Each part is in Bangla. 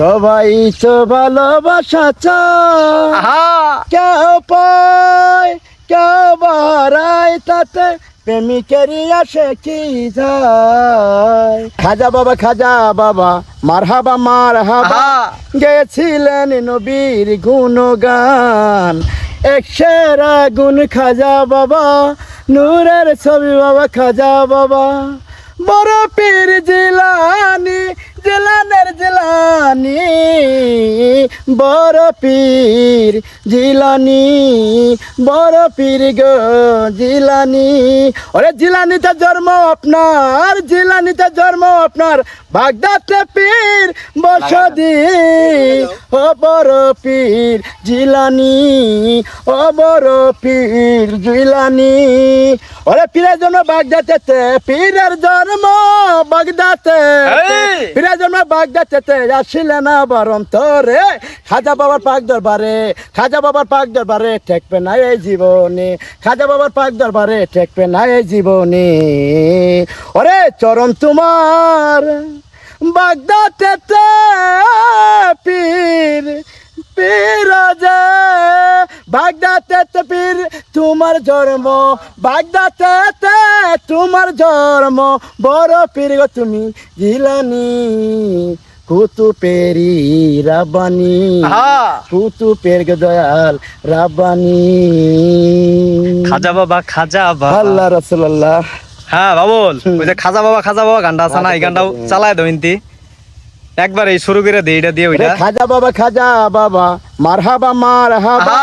সবাই তো ভালোবাসা কেউ পায় কেউ বাড়ায় তাতে প্রেমিকেরই আসে কি যায়। খাজা বাবা খাজা বাবা মারহাবা মারহাবা গেছিলেন নবীর গুণগান। একশেরা গুণ খাজা বাবা নূরের ছবি বাবা খাজা বাবা। বড় পীর জিলানি জিলানি বড় পীর জিলানি বড় পীর গো জিলানি। ওরে জিলানিতে জন্ম আপনার জিলানিতে জন্ম আপনার বাগদাতে পীর বসদি ও বড় পীর জিলানি। ও বড় পীর জিলানি। ওরে পীরের জন্ম বাগদাতে পীরের জন্ম বাগদাতে! পীরের জন্ম বাগদাতে আসিলেন আবার অন্তরে খাজা বাবার পাক দরবারে খাজা বাবার পাক দরবারে ঠেকবে না এই জীবনে। খাজা বাবার পাক দরবারে ঠেকবে না এই জীবনে। ওরে চরণ তোমার বাগদাতে পীর পীরাজে বাগদাতে পীর তোমার জন্ম বাগদাতে তোমার জন্ম। বড় পীর গো তুমি জিলানি কুতু পেরি রাবানি। কুতু পের গো দয়াল রাবানি। খাজা বাবা খাজা বাবা। আল্লাহ রাসূলুল্লাহ। হ্যাঁ বাবুল। ওই যে খাজা বাবা খাজা বাবা গানটা আছে না? এই গানটাও চালায় দাও একবার এই শুরু করে দিই এটা দিয়ে ওইটা। খাজা বাবা খাজা বাবা। মারহাবা মারহাবা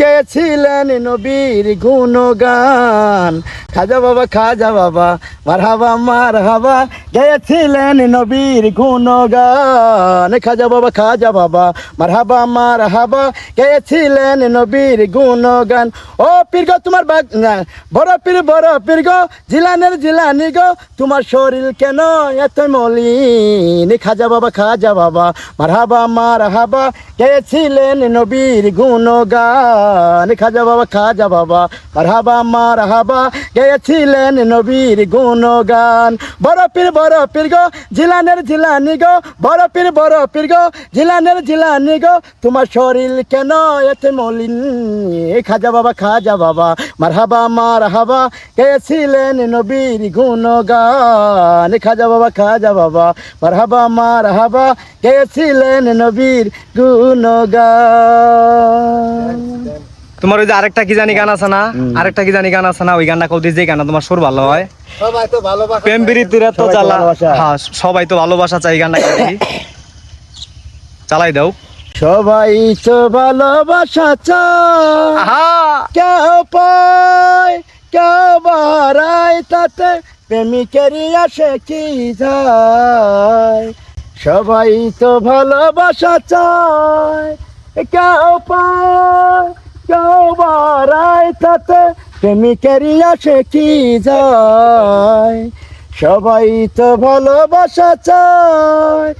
গেছিলেন নবীর গুণগান। খাজা বাবা খাজা বাবা মারহাবা মারহাবা গেছিলেন নবীর গুণগান। খাজা বাবা খাজা বাবা মারহাবা মারহাবা গেছিলেন নবীর গুণগান। ও পীর গো তোমার বড় পীর বড় পীর গো জিলানের জিলানি গো তোমার শরীর কেন এত মলিন? খাজা বাবা খাজা বাবা মারহাবা মারহাবা গেছিলেন নবীর গুণগান। খাজা বাবা খাজা বাবা, মারহাবা মারহাবা গেছিলেন নবীর গুণগান। বড় পীর বড় পীর গো, জিলানের জিলানি গো বড় পীর বড় পীর গো, জিলানের জিলানি গো, তোমার শরীর কেন এত মলিন? খাজা বাবা খাজা বাবা, মারহাবা মারহাবা গেছিলেন নবীর গুণগান। খাজা বাবা খাজা বাবা, মারহাবা মারহাবা গেছিলেন নবীর গুণগান। তোমার ওই যে আরেকটা কি জানি গান আছে না? আরেকটা কি জানি গান আছে না? ওই গানটা কৌদি যে গানটা তোমার সুর ভালো হয়। সবাই তো ভালোবাসা প্রেম বিরিতিরা তো জ্বালা হ্যাঁ সবাই তো ভালোবাসা চাই গানটা। চালাই দাও। সবাই তো ভালোবাসা চায়। কেউ পায় কেউ বাড়ায় তাতে প্রেমিকেরই আসে কি যায়? সবাই তো ভালোবাসা চায়। কেউ পায় কেউ বাড়ায় তাতে প্রেমিকেরই আসে কি যায়? সবাই তো ভালোবাসা চায়।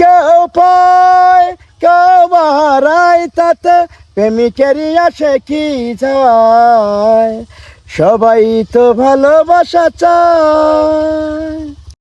কেউ পায়, কেউ বাড়ায় তাতে প্রেমিকেরই আসে কি যায়? সবাই তো ভালোবাসা চায়।